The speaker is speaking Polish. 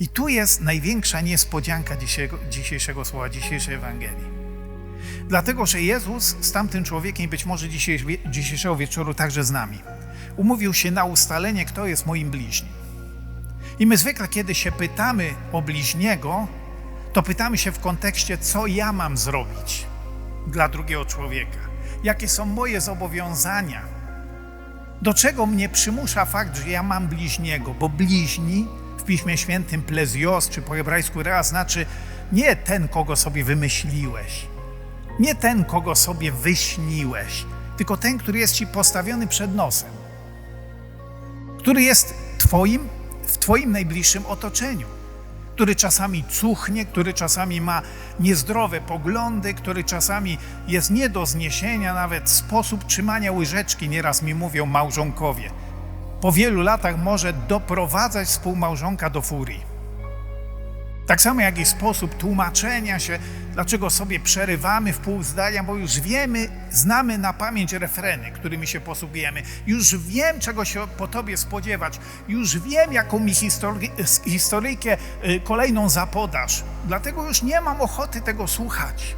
I tu jest największa niespodzianka dzisiejszego, słowa, dzisiejszej Ewangelii. Dlatego, że Jezus z tamtym człowiekiem, być może dzisiejsz, dzisiejszego wieczoru także z nami, umówił się na ustalenie, kto jest moim bliźnim. I my zwykle, kiedy się pytamy o bliźniego, to pytamy się w kontekście, co ja mam zrobić dla drugiego człowieka, jakie są moje zobowiązania, do czego mnie przymusza fakt, że ja mam bliźniego, bo bliźni Piśmie Świętym plezios, czy po hebrajsku rea, znaczy nie ten, kogo sobie wymyśliłeś, nie ten, kogo sobie wyśniłeś, tylko ten, który jest ci postawiony przed nosem, który jest twoim, w twoim najbliższym otoczeniu, który czasami cuchnie, który czasami ma niezdrowe poglądy, który czasami jest nie do zniesienia, nawet sposób trzymania łyżeczki, nieraz mi mówią małżonkowie. Po wielu latach może doprowadzać współmałżonka do furii. Tak samo jak i sposób tłumaczenia się, dlaczego sobie przerywamy w pół zdania, bo już wiemy, znamy na pamięć refreny, którymi się posługujemy. Już wiem, czego się po tobie spodziewać. Już wiem, jaką mi histori- historyjkę y, kolejną zapodasz. Dlatego już nie mam ochoty tego słuchać.